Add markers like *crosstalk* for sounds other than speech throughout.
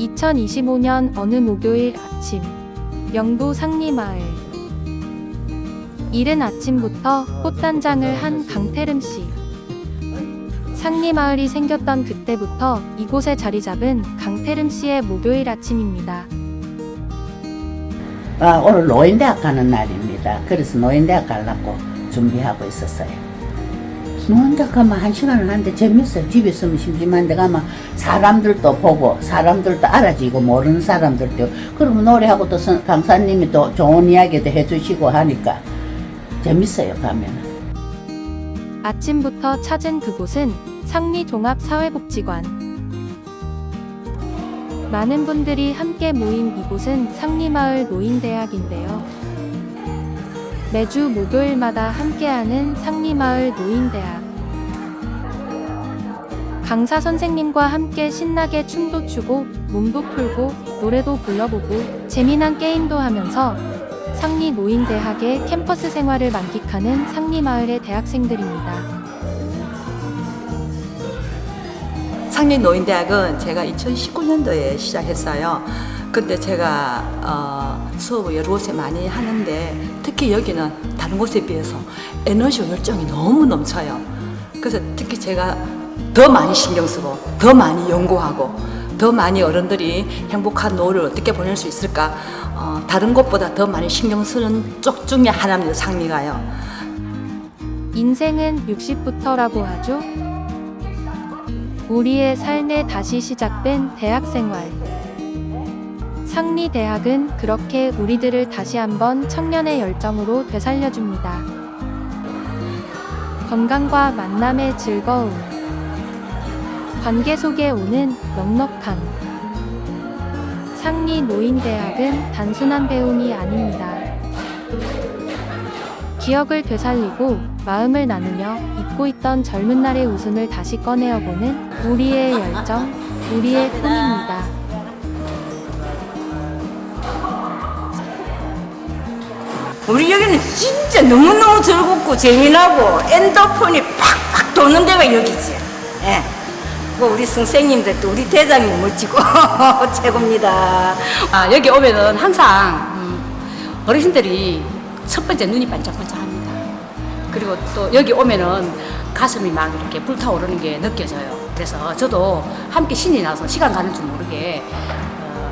2025년 어느 목요일 아침 영도 상리마을 이른 아침부터 꽃단장을 한 강태름 씨 상리마을이 생겼던 그때부터 이곳에 자리 잡은 강태름 씨의 목요일 아침입니다. 아, 오늘 노인대학 가는 날입니다. 그래서 노인대학 가려고 준비하고 있었어요. 노인대학 가면 한 시간을 하는데 재밌어요. 집에 있으면 심심한데 가면 사람들도 보고 사람들도 알아지고 모르는 사람들도 그러면 노래하고 또 선- 강사님이 또 좋은 이야기도 해주시고 하니까 재밌어요 가면. 아침부터 찾은 그곳은 상리종합사회복지관. 많은 분들이 함께 모인 이곳은 상리마을 노인대학인데요. 매주 목요일마다 함께하는 상리마을 노인대학. 강사 선생님과 함께 신나게 춤도 추고 몸도 풀고 노래도 불러보고 재미난 게임도 하면서 상리 노인대학의 캠퍼스 생활을 만끽하는 상리마을의 대학생들입니다. 상립노인대학은 제가 2019년도에 시작했어요. 근데 제가 어, 수업을 여러 곳에 많이 하는데 특히 여기는 다른 곳에 비해서 에너지와 열정이 너무 넘쳐요. 그래서 특히 제가 더 많이 신경 쓰고 더 많이 연구하고 더 많이 어른들이 행복한 노후를 어떻게 보낼 수 있을까 어, 다른 곳보다 더 많이 신경 쓰는 쪽 중에 하나입니다. 상리가요. 인생은 60부터라고 하죠. 우리의 삶에 다시 시작된 대학생활. 상리대학은 그렇게 우리들을 다시 한번 청년의 열정으로 되살려줍니다. 건강과 만남의 즐거움. 관계 속에 오는 넉넉함. 상리 노인대학은 단순한 배움이 아닙니다. 기억을 되살리고 마음을 나누며 잊고 있던 젊은 날의 웃음을 다시 꺼내어보는 우리의 열정, 우리의 꿈입니다. 우리 여기는 진짜 너무너무 즐겁고 재미나고 엔도폰이 팍팍 도는 데가 여기지. 예. 뭐 우리 선생님들도 우리 대장님 멋지고 *laughs* 최고입니다. 아, 여기 오면은 항상 음, 어르신들이 첫 번째 눈이 반짝반짝합니다. 그리고 또 여기 오면은 가슴이 막 이렇게 불타오르는 게 느껴져요. 그래서 저도 함께 신이 나서 시간 가는 줄 모르게 어,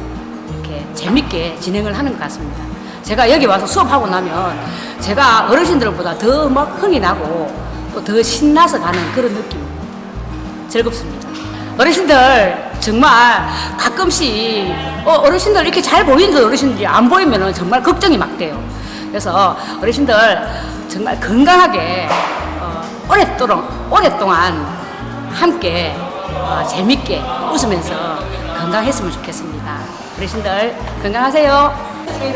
이렇게 재밌게 진행을 하는 것 같습니다. 제가 여기 와서 수업하고 나면 제가 어르신들보다 더 막 흥이 나고 또 더 신나서 가는 그런 느낌. 즐겁습니다. 어르신들 정말 가끔씩 어, 어르신들 이렇게 잘 보이는 어르신들이 안 보이면 정말 걱정이 막 돼요. 그래서 어르신들 정말 건강하게 어, 오랫도록 오랫동안 함께 어, 재밌게 웃으면서 건강했으면 좋겠습니다. 어르신들 건강하세요.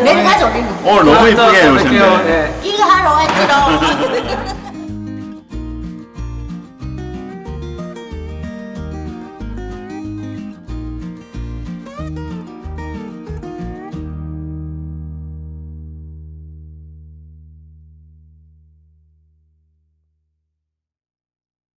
내일 가자 우리는. 오늘 너무 이쁘게 오셨네. 이거 하러 왔지롱. *laughs*